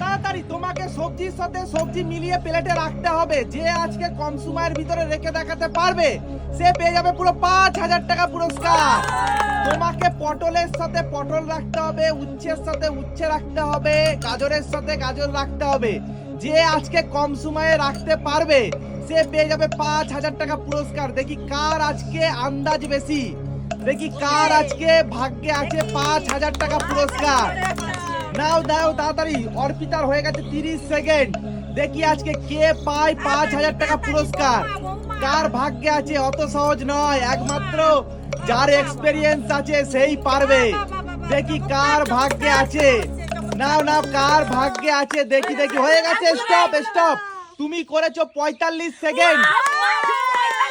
তাড়াতাড়ি তোমাকে সবজির সাথে সবজি মিলিয়ে প্লেটে রাখতে হবে। যে আজকে কম সময়ের ভিতরে রেখে দেখাতে পারবে, সে পেয়ে যাবে পুরো পাঁচ হাজার টাকা পুরস্কার। তোমাকে পটলের সাথে পটল রাখতে হবে, উচ্ছের সাথে উচ্ছে রাখতে হবে, গাজরের সাথে গাজর রাখতে হবে। যে আজকে কম সময়ে রাখতে পারবে, সে পেয়ে যাবে পাঁচ হাজার টাকা পুরস্কার। দেখি কার আজকে আন্দাজ বেশি। দেখি কার আজকে ভাগ্যে আছে পাঁচ হাজার টাকা পুরস্কার। নাও দাও তাড়াতাড়ি। অর্পিতার হয়ে গেছে তিরিশ সেকেন্ড। দেখি আজকে কে পায় পাঁচ হাজার টাকা পুরস্কার। কার ভাগ্যে আছে অত সহজ নয়। একমাত্র যার এক্সপেরিয়েন্স আছে সেই পারবে। দেখি কার ভাগ্যে আছে। নাও নাও কার ভাগ্যে আছে? দেখি দেখি। হয়ে গেছে। স্টপ স্টপ তুমি করেছ পঁয়তাল্লিশ সেকেন্ড।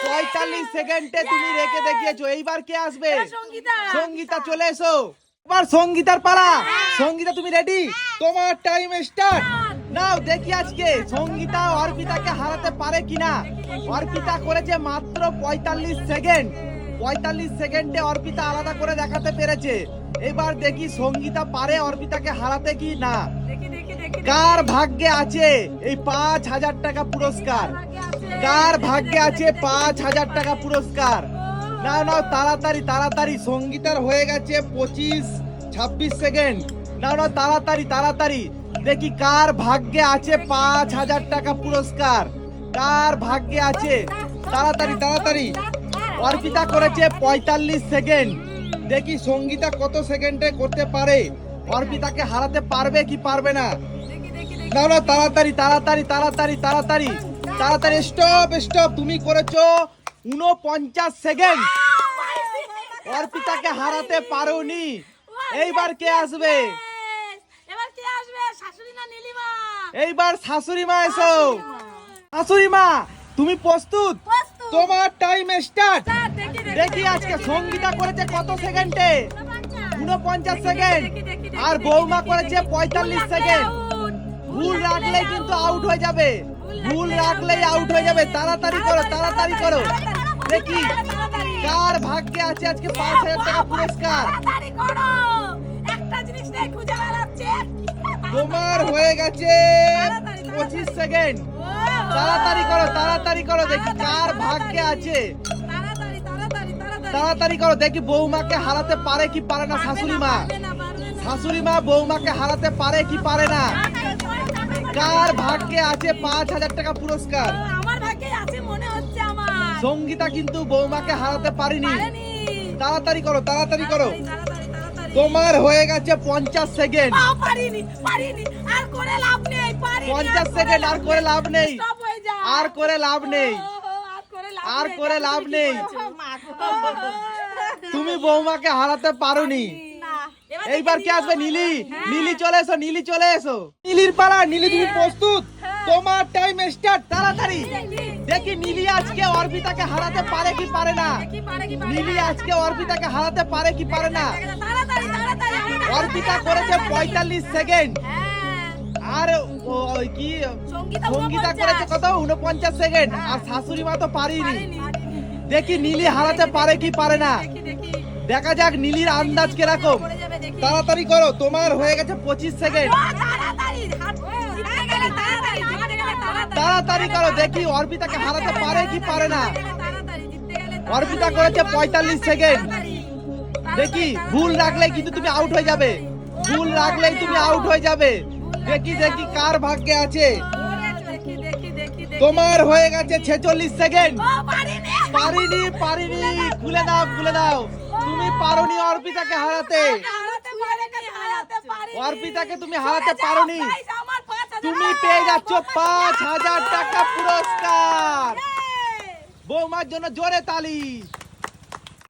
পঁয়তাল্লিশ সেকেন্ডে তুমি রেখে দেখিয়েছো। এইবার কে আসবে? সঙ্গীতা। সঙ্গীতা চলে এসো। এবার সঙ্গীতার পালা। সঙ্গীতা, তুমি রেডি তোমার টাইম স্টার্ট নাও, দেখি আজকে সঙ্গীতা অর্পিতাকে হারাতে পারে কিনা। অর্পিতা করেছে মাত্র পঁয়তাল্লিশ সেকেন্ড পঁয়তাল্লিশ সেকেন্ডে অর্পিতা আলাদা করে দেখাতে পেরেছে। এবার দেখি সঙ্গীতা পারে অর্পিতাকে হারাতে কি না কার ভাগ্যে আছে এই পাঁচ হাজার টাকা পুরস্কার? কার ভাগ্যে আছে পাঁচ হাজার টাকা পুরস্কার? নাও নাও, তাড়াতাড়ি তাড়াতাড়ি। সঙ্গীতার হয়ে গেছে পঁচিশ, ছাব্বিশ সেকেন্ড নাও নাও তাড়াতাড়ি তাড়াতাড়ি। দেখি কার ভাগ্যে আছে পাঁচ হাজার টাকা পুরস্কার। কার ভাগ্যে আছে? তাড়াতাড়ি তাড়াতাড়ি। অর্পিতা করেছে পঁয়তাল্লিশ সেকেন্ড। দেখি সঙ্গীতা কত সেকেন্ডে করতে পারে? অর্পিতাকে হারাতে পারবে কি পারবে না? না না, তাড়াতাড়ি তাড়াতাড়ি তাড়াতাড়ি তাড়াতাড়ি। তাড়াতাড়ি স্টপ স্টপ তুমি করেছ উনপঞ্চাশ সেকেন্ড। অর্পিতাকে হারাতে পারোনি। এইবার কে আসবে এবার কে আসবে শাশুড়ি না নীলিমা এইবার শাশুড়ি মা এসো। শাশুড়ি মা। তুমি প্রস্তুত। তোমার টাইম স্টার্ট দেখি আজকে সঙ্গীতা করেছে কত সেকেন্ডে উনপঞ্চাশ। সেকেন্ড আর বৌমা করেছে পঁয়তাল্লিশ সেকেন্ড ভুল রাখলে out। কিন্তু আউট হয়ে যাবে। ভুল রাখলে রাখলেই আউট হয়ে যাবে। তাড়াতাড়ি করো তাড়াতাড়ি করো। দেখি কার ভাগ্যে আছে আজকে পাঁচ হাজার টাকা পুরস্কার? একটা জিনিস খুঁজে বেড়াচ্ছে। তোমার হয়ে গেছে। পঁচিশ সেকেন্ড। তাড়াতাড়ি করো তাড়াতাড়ি করো দেখি কার ভাগ্যে আছে। তাড়াতাড়ি করো দেখি বৌমাকে হারাতে পারে কি পারে না শাশুড়ি মা। শাশুড়ি মা বৌমাকে হারাতে পারে কি পারে না? কার ভাগ্যে আছে পাঁচ হাজার টাকা পুরস্কার? সঙ্গীতা কিন্তু বৌমাকে হারাতে পারেনি। তাড়াতাড়ি করো তাড়াতাড়ি করো। তোমার হয়ে গেছে পঞ্চাশ সেকেন্ড। পারিনি পারিনি। আর করে লাভ নেই পঞ্চাশ সেকেন্ড আর করে লাভ নেই। হয়ে। আর করে লাভ নেই। আর করে লাভ নেই। করে দেখো লাভ তুমি বৌমাকে হারাতে পারোনি। না। এবার এইবার কে আসবে? নীলি হ্যাঁ। নীলি চলে এসো নীলি চলে এসো। নীলির পালা নীলি তুমি প্রস্তুত? হ্যাঁ। তোমার টাইম স্টার্ট তাড়াতাড়ি। দেখি। নীলি আজকে অর্পিতাকে হারাতে পারে কি পারে না? দেখি পারে কি নীলি আজকে অর্পিতাকে হারাতে পারে কি পারে না? অর্পিতা করেছে পঁয়তাল্লিশ সেকেন্ড। হ্যাঁ। আর ওই কি? সঙ্গীতা সঙ্গীতা 49 করেছে কত? উনপঞ্চাশ সেকেন্ড। আর শাশুড়ি মা তো পারিনি। দেখি নীলি হারাতে পারে কি পারে না। দেখি যাক নীলির আন্দাজ কীরকম। তাড়াতাড়ি করো তোমার হয়ে গেছে পঁচিশ সেকেন্ড। তাড়াতাড়ি করো দেখি অর্পিতাকে হারাতে পারে কি পারে না। অর্পিতা করেছে পঁয়তাল্লিশ সেকেন্ড। দেখি, ভুল রাখলে কিন্তু তুমি আউট হয়ে যাবে। ভুল রাখলেই তুমি আউট হয়ে যাবে। দেখি দেখি কার ভাগ্যে আছে। তোমার হয়ে গেছে ছেচল্লিশ সেকেন্ড পারিনি পারিনি। খুলে দাও খুলে দাও। তুমি পারোনি অর্পিতাকে হারাতে। অর্পিতাকে তুমি হারাতে পারোনি। তুমি পেয়ে যাচ্ছ পাঁচ হাজার টাকা পুরস্কার! বৌমার জন্য জোরে তালি।